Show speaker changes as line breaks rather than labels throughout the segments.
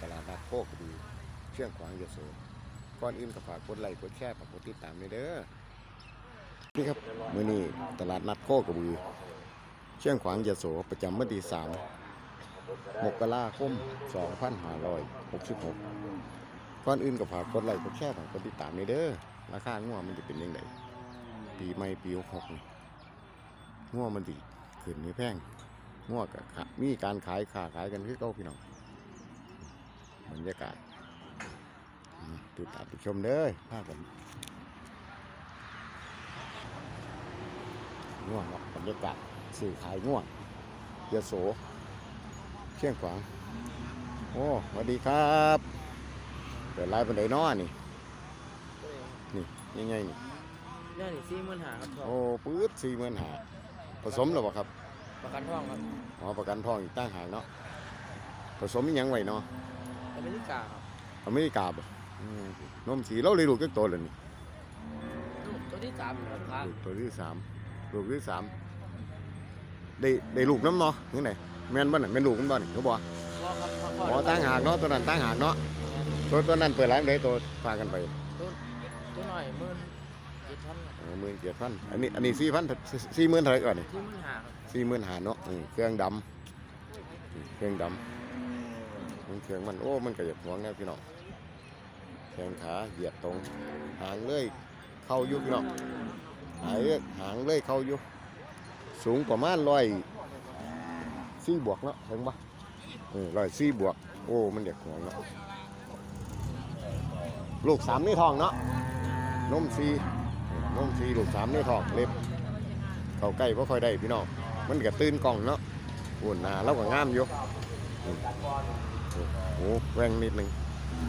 ตลาดนัดโคกระบือเชียงขวางยโสก่อนอื่นก็ฝากกดไลค์กดแชร์ฝากกดติดตามด้วยเด้อนี่ครับมื้อนี้ตลาดนัดโคกระบือเชียงขวางยโสประจำวันที่3มมกราคม2566ก่อนอื่นก็ฝากกดไลค์กดแชร์ฝากกดติดตามด้วยเด้อราคางัวมันจะเป็นยังไงปีใหม่ปี66นี่งัวมันสิขึ้นนี่แพงงัวก็มีการขายขาขายกันคือเก่าพี่น้อง บรรยากาศอืมติดตามติดชมเด้อภาพกันง่วงเนาะบรรยากาศสื่อขายง่วงยโสเชียงขวางโอ้สวัสดีครับเปิดไลฟ์บันไดน้อนี่ นี่ยังไงนี่
เนี่ยนี่สี่หมื่นหาครับทอง
โอ้ปื๊ดสี่หมื่นหาผสมหรือเปล่าครับ
ประกันทองครับ
อ๋อประกันทองอีกตั้งหากเนาะผสมอิหยังไว้เนาะ
อเมริกาครับ
อเมริกาบ่อืมนมสีเราเลยลูกจักโตเลยนี่
ลูกตัวที่สามครับครับ
ลูกตัวที่สามลูกที่สามได้ได้ลูกน้ำเนาะนี่ไหนแม่นบ้านน่ะแม่นลูกมันบ้านเขาบอก
พ่อครับพ่อพ่อ
อ๋อตั้งหากเนาะตัวนั้นตั้งหากเนาะตัวตัวนั้นเปิดร้านเลยตัวพากันไป
ตัวหน่อยหมื่นเจ็ดพันครับ
หมื่นเจ็ดพันอันนี้อันนี้สี่พันสี่หมื่นเท่าไหร่ก่อนนี่
สี่หมื่นหาครับ
สี่หมื่นหาเนาะอืมเครื่องดำอืมเครื่องดำ มันเครื่องมันโอ้ มันกระยับหัวแน่พี่น้องแข้งขาเหยียดตรงหางเลยเข้าอยุพี่น้องหายหางเลยเข้าอยุสูงประมาณร้อยสี่บวกเนาะถึงปะเออร้อยสี่บวก โอ้ มันเด็กหัวเนาะลูกสามนี่ทองเนาะนมสี่นมสี่ลูกสามนี่ทองเล็บเข้าใกล้บ่ค่อยได้พี่น้องมันก็ตื่นกล้องเนาะอุ่นหน้าเราก็งามอยู่ โอ้โหแหวงนิดหนึง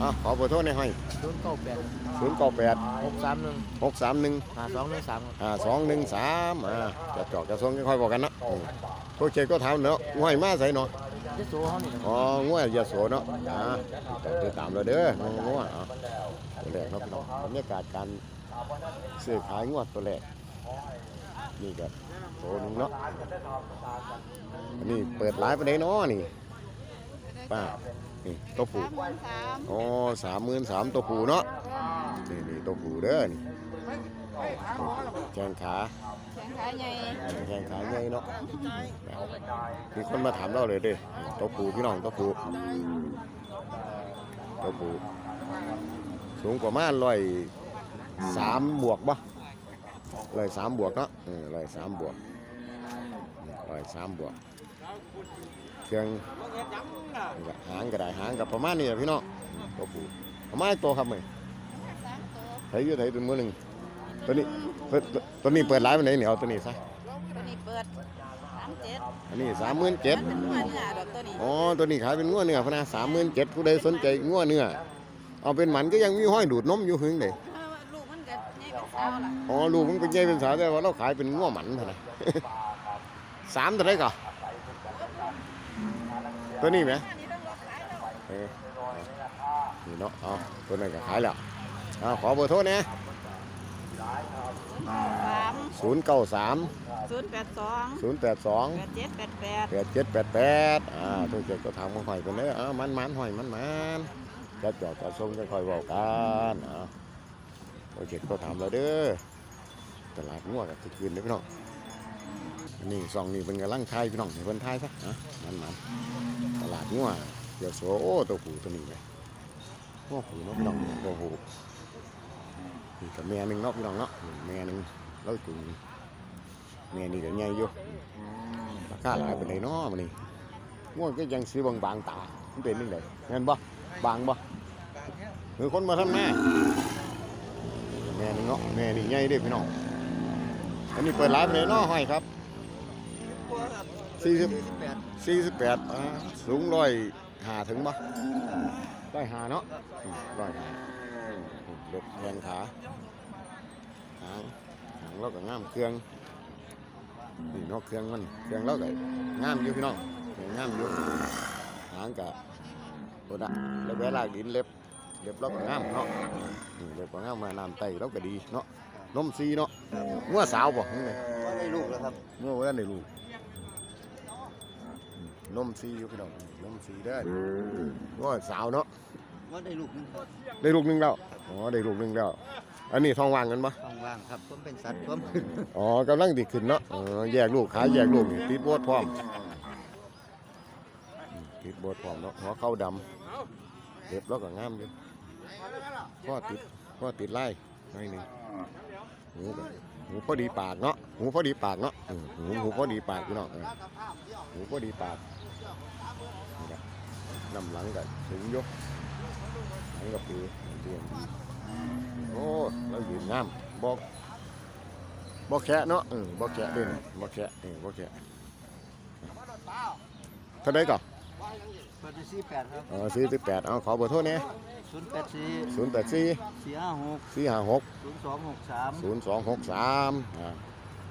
อะขอเบอร์โทรหน่อยให้
ศูนย์เก้าแปด
ศูนย์เก้าแปด
หกสามหนึ่ง
หกสามหนึ่ง
หาสองหนึ่งสามครับ
อ่าสองหนึ่งสามอ่าจะจอกจะส่งค่อยๆบอกกันเนาะอืมโอเคก็ถามเนาะง่อยมาใส่เนาะ
เจะสูเขานี่นะค
อ๋
รับ
อง่วยอย่าโสเนาะอ่าติดตามเราเด้อง่วยอะตัวแรกเนาะพี่น้องบรรยากาศการซื้อขายงวดตัวแรกนี่ก็โตหนึงเนาะอันนี้เปิดร้านไปไหนเนาะนี่ ป้านี่ตัวผู
สามหมื่นสาม
อ๋อสามหมื่นสามตัวผูเนาะนี่นี่ตัวผูเด้อนี่แข้งขา
แข่งขาใหญ่
แข้งขาใหญ่เนาะมีคนมาถามเราเลยเด้ตัวผูพี่น้องตัวผูตัวผูสูงประมาณร้อยสามบวกบ่ร้อยสามบวกเนาะเออร้อยสามบวกร้อยสามบวกเครื่อง นี่ล่ะหางก็ได้หางกับประมาณนี้แหละพี่น้องตัวผูประมาณตัวครับไหม
สามตัว
ไทยอยู่ไทยตัวมือหนึ่งตัวนี้ตัวตัวตัวนี้เปิดร้านไปไหนเนี่ยเอาตัวนี้ซะ
ตัวนี้เปิดสามเจ็ด
อันนี้สามหมื่นเจ็ด
มันเป็นหัวเนื้อดอกตัวนี้
อ๋อตัวนี้ขายเป็นงัวเนื้อพะนะสามหมื่นเจ็ดผู้ใดสนใจงัวเนื้อเอาเป็นหมันก็ยังมีห้อยดูดนมอยู่หึงเลย
เพราะว่าลูกมันก็ใหญ่เป็นสาวล่ะ
อ๋อลูกมันเป็นใหญ่เป็นสาวแต่ว่าเราขายเป็นงัวหมันพะนะสามตัวไหนก่อน ตัวนี้ไหม
อันนี้ต้องรอขายแล้ว
เออนี่เนาะเอาตัวนั้นก็ขายแล้วเอาขอเบอร์โทรเนี่ย
สาม
ศูนย์เก้าสาม
ศูนย์แปดสอง
ศูนย์แปดสอง
แปดเจ็ดแปดแปด
แปดเจ็ดแปดแปดอ่าทุกเจ็ดก็ทำมาหอยกันเลยอ่ามันมันหอยมันมันจะจอดจะส่งจะคอยบอกกันอ่าทุกเจ็ดก็ทำแล้วเด้อตลาดงัวกับทุกคืนเลยพี่น้องนี่ซองนี่เป็นกำลังทายพี่น้องให้เพิ่นทายซะอะมันมันตลาด งัวเดี๋ยวโสโอ้ตัวผูตัวนี้เลยงัวผูนาะพี่น้องตัวผูนี่กับแม่หนึ่งนาะพี่น้องเนาะแม่หนึ่งแล้วจุงแม่นี่ก็ใหญ่อยู่ราคาหลายเป็นไดเนาะมันนี่ง่วงก็ยังซื้อบางบางตามันเป็นยังไงเงินบ่บางบ่หรือคนมาทำแม่แม่นี่เนาะแม่นี่ใหญ่เด้พี่น้องอันนี้เปิดร้านเลยเนาะห้อยครับ สี่สิบสี่สิบแปดอ่าสูงร้อยหาถึงบ่ร้อยหาเนาะอืมร้อยหาเล็บแขนขาหางหางเราก็งามเครื่องนี่เนกเครื่องมันเครื่องเราก็งามอยู่พี่น้องเครื่องงามอยู่หางกะโดดะแล้วแวลากดินเล็บเล็บเราก็งามเนาะนี่เล็บก็งามมาน้ำไตเราก็ดีเนาะนมซีเนาะงัวสาวบ่นี่ไง
ได้ลูกแล้วครับ
งัวว่าได้ลูก อืมนมซีอยู่พี่น้องนมซีเด้อง้อสาวเนาะ
ว่าได้ลูกหนึงครับ
ได้ลูกหนึงแล้วอ๋อได้ลูกหนึงแล้ว อันนี้ท้องว่างกันปะ
ท้องว่างครับผมเป็นสัตว์ผมขึ้น
อ๋อกำลังติขึ้นเนาะอ๋อแยกลูกขายแยกลูกนี่ติดโบดพร้อมอืมติดโบดพร้อมเนาะหัวเข้าดำเด็บแล้วก็งามอยู่พ่อติดพ่อติดไล่หน่อยหนึงหูก็หูพอดีปากเนาะหูพอดีปากเนาะอืมหูหูพอดีปากพี่น้องเออหูพอดีปาก นี่ครับน้ำหลังก็ถึงอยกหลังก็ปีเตียนดีโอ้แล้วยืนงามบอกบ่แคะเนาะเออบ่แคะเด่นบ่แคะเออบ่แคะเท่าไดก่อน
เปิดที่สี่แปดครับ
เออซื้อ18เอาขอเบอร์โทรแหน่
ศูนย์แปดสี่
084
สี่ห้าหก
456
ศูนย์สองหกสาม
0263อ่า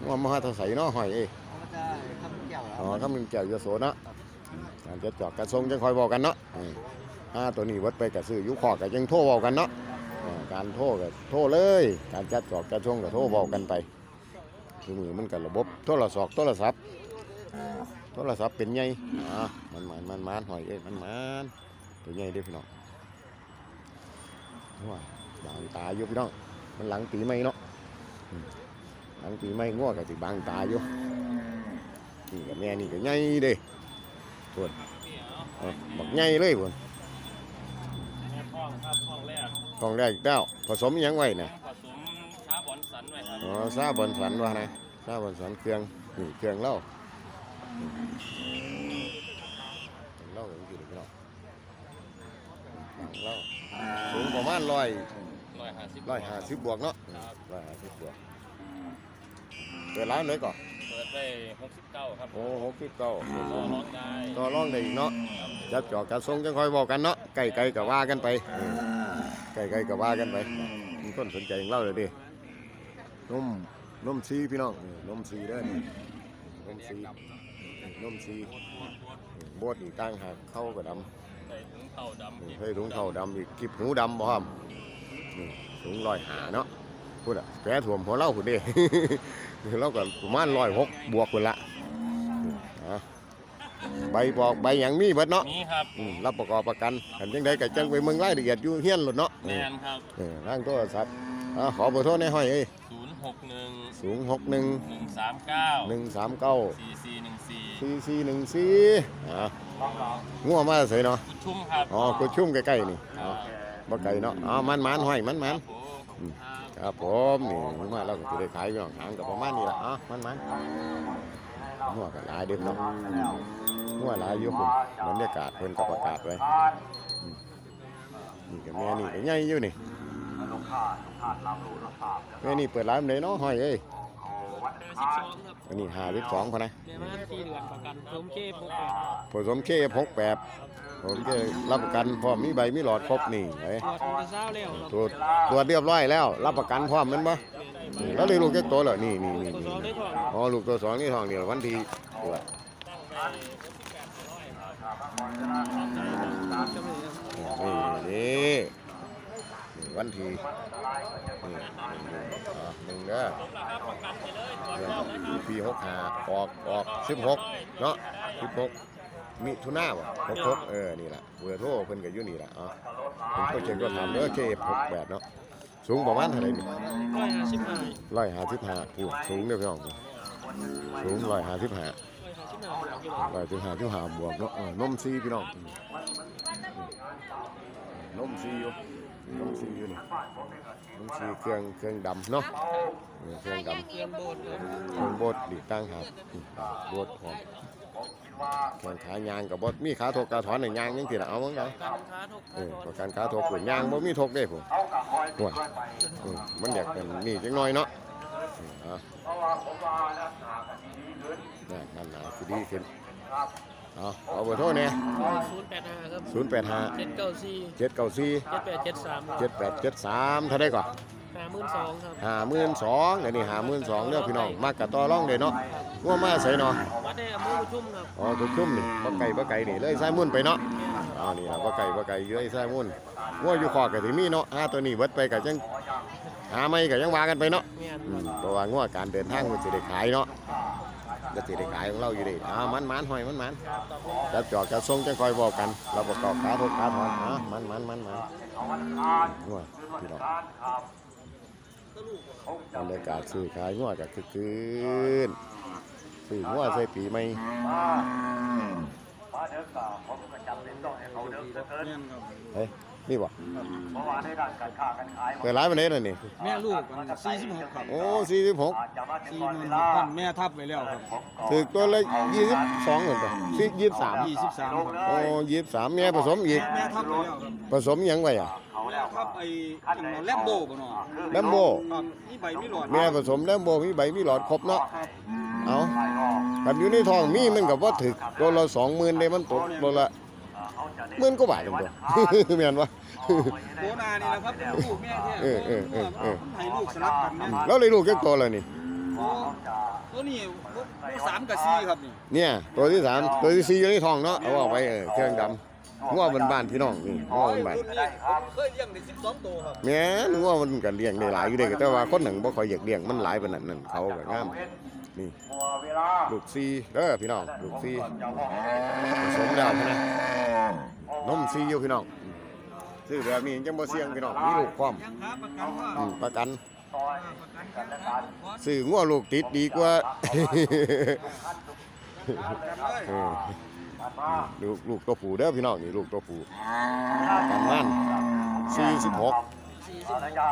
ว่ามาหาเท่าใส่เนาะหอยเอ้ย
เขาก็จะคำเกี่ยว
อ๋อคำนึงแก้วยโสเนาะอืม การจะจอกกระทรงจังคอยบอกกันเนาะถ้าตัวนี้วัดไปกระซื้อยู่ขอกก็ยังโทรเว้ากันเนาะการโทรก็โทรเลย การจัดจอกกระทรงก็โทรเว้ากันไปคือมือมันก็ระบบโทรศัพท์โทรศัพท์โทรศัพท์เป็นไงอ่ามันมันมันมันหอยเอ้ยมันมันตัวใหญ่เด้อพี่น้องว้าบางตาอยู่พี่น้องมันหลังปีใหม่เนาะหลังปีใหม่ง้อกับสิบางตาอยู่นี่กับแม่นี่ก็ใหญ่เด้ ส่วนเอาบักใหญ่เลยพุ่น
แม่พ่องครับพ่องแรก
ต้องได้อีกแล้วผสมอิหยังไว้นะ
ผสมช้าบอนสันไว้ครับ
อ๋อซาบอนสันว่านะซาบอนสันเครื่องนี่เครื่องเหล้าอืมเครื่องเหล้าอย่างที่พี่น้องเครื่องเหล้าสูงประมาณร้อย
ร้อยห้าสิบ
ร้อยห้าสิบบวกเนาะ
ครับ
ร้อยห้าสิบบวกเปิดร้านเลยก่อน
เปิดไปหกสิบเก้าครับ
โอ้หกสิบเก้า
ต่อร้องได้
ต่อรองได้อีกเนาะจัดจอกกระทรงจังคอยบอกกันเนาะไก่ไก่กับว่ากันไปเออไก่ไก่กับว่ากันไปมีคนสนใจอย่างเล่าเลยดินมนมซีพี่น้องนี่นมซีเด้อนี่นมซีนมซีบดอีกตั้งหากเข้ากับดำ
ใส่ถุงเต่าดำอีก
ให้ถุงเท่าดำอีกคลิปหูดำบ่ครับนี่ถุงลอยหาเนาะพูดอะแผลถ่วมหัวเล่าพุ่นเด้ เราก็ประมาณร้อยหกบวกพุ่นละนี่อะใบบอกใบหยังมีเบิดเนาะ
นี่ครับ
อืมรับประกอบประกันหันจังไดก็จังไปเมืองรายละเอียดอยู่เฮียนหลดเนาะ
แมนครับ
เออร่างโทรศัพท์อะขอเบอร์โทรในห้อยเอ้ย
ศูนย์หกหนึ่ง
สูงหกหนึ่ง
หนึ่งสามเก้า
หนึ่งสามเก้า
สี่สี่หนึ่งสี่
สี่สี่หนึ่งสี่อะงัวมาใส่เนาะ
กุดชุ่มครับ
อ๋อกูชุ่มใกล้ๆนี่อ๋อบ่ไกลเนาะ อ๋อมันมันห้อยมันมัน
ครับผมครับ
ครับผมนี่มาเราก็จะได้ขายอยู่หางกับประมาณนี้ละอ๋อมันมันหัวก็หลายเด็ดเนาะหัวหลายอยู่คุณบรรยากาศเพิ่นก็ประกาศไว้อืมนี่กับแม่นี่ก็ใหญ่อยู่นี่แม่นี่เปิดร้านเลยเนาะห้อยเอ้ย
สิบสองครับ
อันนี้ห้าสิบสองพอนะ
เดี๋ยวมาสี่เดือนประกันผมเคพกไป
ผสมเคหกแปด ผมเครับประกันพร้อมมีใบมีหลอดครบนี่ไอ้
ตรวจมันจะเศร้าเร็วครับ
ตรวจตรวจเรียบร้อยแล้ว รับประกันพร้อมแมันบ่นี่แล้วเลยลูกเจ๊กโตเหรอนี่นี่นี่
ตัว
นี่
สองได้ทอง
อ๋อลูกตัวสองนี่ทองเดียววันที่ตรวจ
จะมือ
นี่นี่นี่วันที่นี่อ่าหนึ่งเด้อเดือนปีหกห้าออกออกสิบหกเนาะสิบหก มิถุนาบ่หกหกเออ นี่ล่ะเบอร์โทรเพิ่นก็อยู่นี่ล่ะอ๋อผมก็เช็คก็ทำเด้อเคหกแปดเนาะ สูงประมาณเท่าไหร่นี่
ร้อยห้าสิบห้า
ร้อยห้าสิบห้าอู้สูงเด้อพี่น้องสูงร้อยห้าสิบห้า
ร้อยห้าสิบห้ากิโล
ร้อยสิบห้าสิบห้าบวกเนาะเออนมซีพี่น้องอืมนมซีอยู่นมซีอยู่นี่นมซีเครื่องเครื่องดำเนาะเออเครื่องดำ
เตรียมโบสถ์เลย
เครื่องบดดีตั้งหากอืมบดหอม แข่งขายางกับบดมีขาทกกระถอนในยางยังสิละเอามั้งเอา
การค้าทุก
เออประกันขาทกเปิดยางบ่มีทกได้ผมห่วยเออมันอยากเป็นนี่จังน้อยเนาะเออเอานั่นนั่นนะคือดีขึ้นเอาเอาเบอร์โทรเนี่ย
ศูนย์แปดห้าครับ
ศูนย์แปดห้า
เจ็ดเก้าสี่
เจ็ดเก้าสี่
เจ็ดแปดเจ็ดสาม
เจ็ดแปดเจ็ดสามเท่าได้ก่อน
ห้าหมื่นสองครับ
ห้าหมื่นสองอันนี้ห้าหมื่นสองเด้อพี่น้องมากกับต่อร่องเลยเนาะ ว่ามาใส่เนาะ
วัดได้อำเภอประชุมครับ
อ๋อตัวชุ่มนี่บ่ไก่บ่ไก่นี่เลยสายมุ่นไปเนาะอ๋อนี่ล่ะบ่ไก่บ่ไก่เลยสายมุ่นว่าอยู่ขอกก็สิมีเนาะหาตัวนี้เบิดไปก็จังหาไม่ก็ยังว่ากันไปเนาะ
แม่น
อืมเพราะว่างัวการเดินทางมันสิได้ขายเนาะจะสิได้ขายของเราอยู่เดิอ่ามันมันหอยมันมันจับจอกจับทรงจังคอยบอกกัน เราประกอบขาทุกขาถอนอ่ามันมันมันมันงัวพี่น้องบรรยากาศซื้อขายงัวกับคือคืน ซื้องัวใส่ปีใหม่
มาเด้อกาผมก็จำเป็นต้องให้เขาเด้อเกิน
เฮ้ยนี่บ่
เพราะว่าในด้านการค้าการขาย
เปิดร้านมาได้เลยนี่
แม่ลูกมันสี่สิบหกครับ
โอ้สี่สิบหก
อาจจะมาถึง
สี่
ก่อน
หมื่
เวน
ห
ลาก
พันแม่ทับไปแล้วครับ
ถือตัวละยี่สิบสองเหมือนกันสี่ยี่สิบสาม
ยี่สิบสามครับ
โอ้ยี่สิบสามแม่ผสมอีก
แม่ทับไปแล้วครับ
ผสมหยังไงอะ
เขา
แม่
แล้ว
ทับไอ้จังหวะแลมโบ้บ่เนาะ
แลมโบ
ครับนี่ใบมีหลอด
แม่ผสมแล้วโบมีใบมีหลอดครบเนาะ
ครับ
เอา
ไปรอ
กับอยู่ในท้องมีมันกับว่าถึกตัวละสองหมื่นเลยมันตกตัวละ
เขาจะได้
หมื่นก็บาทจังตัวแม่นวะ
โบนานี่นะครับเป็นลูกแม่แท้
เออเออเออเออ
มันให้ลูกสลับกันแม่
แล้วเลยลูกแค่ตัวเลยนี่
โอ้ตัวนี้ลูกลูกสามกับสี่ครับนี่
เนี่ยตัวที่สามตัวที่สี่อยู่ในท้องเนาะเอาออกไปเออเครื่องดำงัวบนบ้านพี่น้องนี่งัวบนบ้าน
รุ่นนี้ผมเคยเลี้ยงได้สิบสองตัวครับ
แม่นงัวมันก็เลี้ยงได้หลายอยู่เด้แต่ว่าคนหนึ่งบ่ค่อยอยากเลี้ยงมันหลายปานนั้นนั่นเขาก็งาม นี่
มัวเวลา
ลูกซีเด้อพี่น้องลูกซี
จะบอก
ผสมแล้วใช่ไหมนมซีอยู่พี่น้องซื้อแบบนี้จังบ่เสี่ยงพี่น้องมีลูกพร้อม
ยังครับประกันว่า
อืมประกัน
ซอยกันและกัน
ซื้องัวลูกติดดีกว่าเออ
มา
ลูกลูกตัวผู้เด้อพี่น้องนี่ลูกตัวผู้ประมาณ46
อะไรจ้า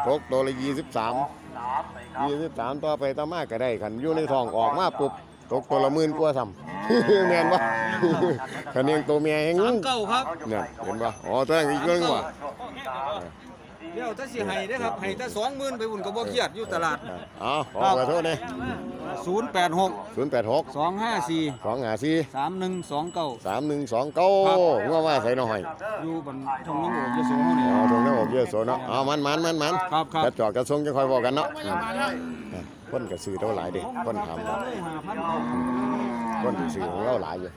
ตกตัวละ23
น้ำไปครับ
23ต่อไปต่อมาก็ได้คันอยู่ในท้องออกมาปุ๊บตกตัวละหมื่นกว่าซ้ำแม่นบ่คันเลี้ยงตัวเมียแฮง
สามเก้าครับ
เนี่ยเห็นป่ะอ๋อตัวนั้นอีกเรื่องว่ะ
เดี๋ยวถ้าสิให้ได้อครับให้ถ้าสองหมื่นไปบุญก็บ่เครียดอยู่ตลาด
อ๋อขอขอโทษนะ
ศูนย์แปดหก
ศูนย์แปดหก
สองห้าสี่
สองหาสี่
สามหนึ่งสองเก้า
สามหนึ่งสองเก้าว่าว่าใส่หน่อย
อยู่บนทงน้ำโอยโสเขาเนี่ย
อ๋อตรงนั้นผมเยอะโซเนาะอ๋อมันมันมันมัน
ครับครับ
กระจอกกระทรงจะคอยบอกกันเนาะคนกระซื้อเท่าหลายเด็กคนทำ
เลยหาพัน
คนที่ซื้อของเราหลายอยู่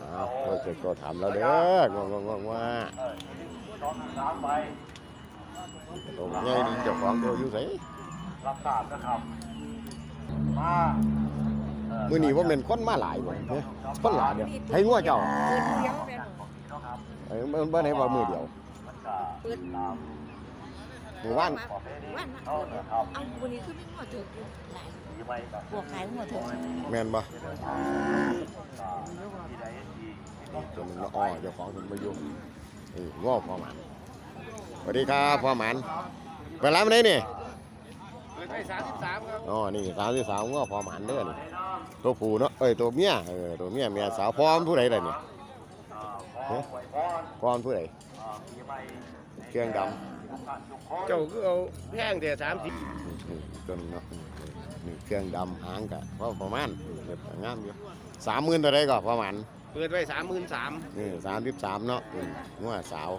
อ๋อเราจะก็ถามเราเด้องงงงว่า
สองสา มใบ
ตรงนี้นี่เจ้าของตัวอยู่ไส
รับทราบนะครับ มาเอ่อ
มื้อนี้ว่าเป็นคนมาหลายบ่เฮ้ยคนหลายเดียวให้งัวเจ้า
เปิดเดียวเป็น
เอ้ยมันบ่ได้ว่ามือเดียว
มันก็
เปิด
ตาม
หมู่บ้าน
ประเพณี
วันนะ
เขานะครับ
เอาวันนี้คือไม่หมดถึงหลาย
มีไว้กับ
พวกขายหมดถึง
แม่นบ่
ที่ใดที่
จนมันละอ้อเจ้าของมันมาอยู่นี่ง้อพ่อหมัน สวัสดีครับพ่อหมันไปร้านมันไหนนี่
เปิดไปสามสิบสามครับ
อ๋อนี่สามสิบสามง้อพ่อหมันเด้อนี่ตัวผู้เนาะเอ้ยตัวเมียเออตัวเมียเมียสาวพร้อมผู้ใดล่ะนี่
ขอไว้พร
พร้อมผู้ใด
อ่ามีไว้
เครื่องด
ทุกท่านทุกคน
เจ้าคือเอาแพงแต่สามสิบำ
นี่นี่ตัวนี้เนาะนี่เครื่องดำหางกะพอประมาณเรียบงามอยู่สามหมื่นตัวใดก็ประมาณ
เปิดไว้สามหมื่นสาม
นี่สามสิบสามเนาะอืมง้อสาว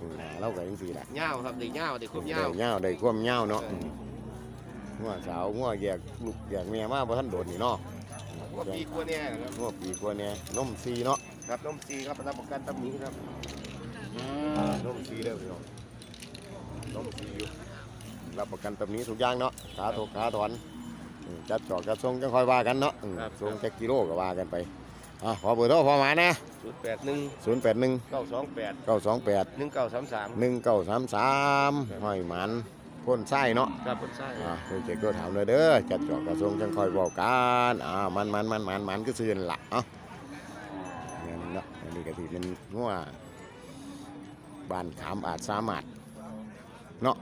อืมเราก็ยังสี่แหละ
เงาครับเด็กเงาเด็กครบ
ได้
เงา
เงาได้ความเงาเนาะงัวสาวงัวแยกลูกแยกเมียมาบ่ทันโดดนี่เนาะ
ว่าปีกว่าเนี่ยครับ
งัวปีกว่าเนี่ยนมซีเนาะ
ครับนมซีครับรับประกันตำหนิครับ
นมซีเด้อพี่น้องนมซีอยู่รับประกันตำหนี้ทุกอย่างเนาะขาถกขาถอนอืมจัดจอกจัดทรงจังค่อยว่ากันเนาะอืมทรงจักกิโลก็ว่ากันไป อะขอเบอร์โทรพอมานะ
ศูนย์แปดหนึ่ง
081
เก้าสองแปด
928
หนึ่งเก้าสามสาม
1933ห้อยหมันพ่นไส้เนาะ
ครับคนใช่
อ่าเพิ่นเจ๊ก็ถามเลยเด้อจัดจอกกระทรวงจังคอยบอกกันอ่ามันมันมันมันมันก็ซื่อนั่นละเอ้าเงินเนาะอันนี้ก็ที่เป็นงัวบ้านขามอาจสามารถเนาะ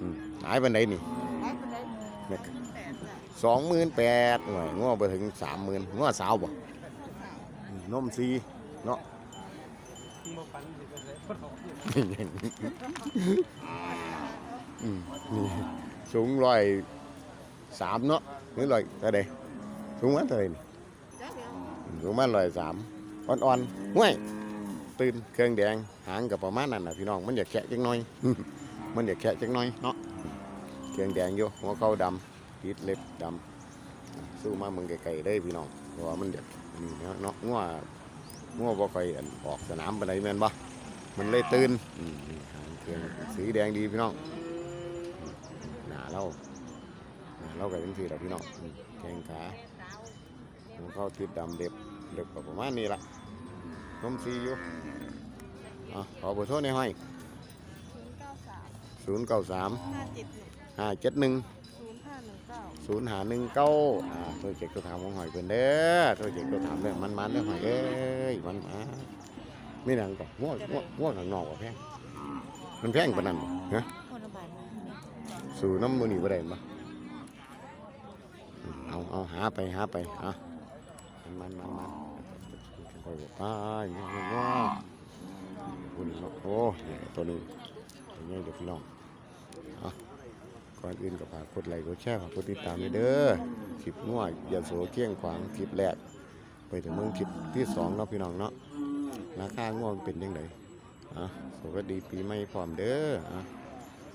อืมหายไปไหนนี่
ขายคนใด
เนี่ย
แปดละ
สองหมื่นแปดหน่วยงัวไปถึงสามหมื่นงัวสาวบ่อืม นมซีเนาะนี่สูงร้อยสามเนาะหรือร้อยเท่าใดสูงมันเท่าใดนี่
จ้าเดียว
สูงมันร้อยสามอ่อนๆห้วยตื่นเครื่องแดงหางกับประมาณนั้นนะพี่น้องมันอยากแคะจังน้อย มันอยากแคะจังน้อยเนาะเครื่องแดงอยู่หัวเขาดำติดเล็บดำสู้มามึงไกลๆได้พี่น้องเพราะว่ามันอยาก นี่เนาะง้อง้อว่ค่อยออกสนามไปไหนแม่นบ่มันเลยตื่นเทียนสีแดงดีพี่น้องหนาเล่าหนาเล่ากับทันทีเราพี่น้องแข้งขามันเข้าติดดำเด็บเด็บประมาณนี้ละต้มซีอยู่ขอ่ห้อย
ศูนย์เก้าสามห้าเจ็ดหนึ่ง ศูนย์หาหนึ่งเก้า
อ่าโทรเจ็กตัวถามของหอยเพิ่นเด้อโทรเจ็กตัวถามเด้อมันมันๆเด้อหอยเอ้ยมันมาไม่หนังก่อนง่วงง่วงง่วงข้างนอกว่าแพงมันแพงปานนั้นฮะ
คนละบาท
สู่น้ำมือนี่บ่ได้บ่เอาเอาหาไปหาไปอะมันมันมันมันค่อยๆบอกไปง่วงง่วงง่วงอุ่นเนาะโอ้นี่ตัวหนึงตัวนี้เดี๋ยวพี่น้องเอา ก่อนอื่นก็ฝากกดไลค์กดแชร์ฝากกดติดตามเด้อคลิปง่วงอย่าโสเที่ยงขวางคลิปแรก ไปถึงเมืองคลิปที่สองเนาะพี่น้องเนาะราคาง่วงเป็นยังไงอะสวัสดีปีใหม่พร้อมเด้ออะ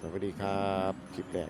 สวัสดีครับคลิปแรก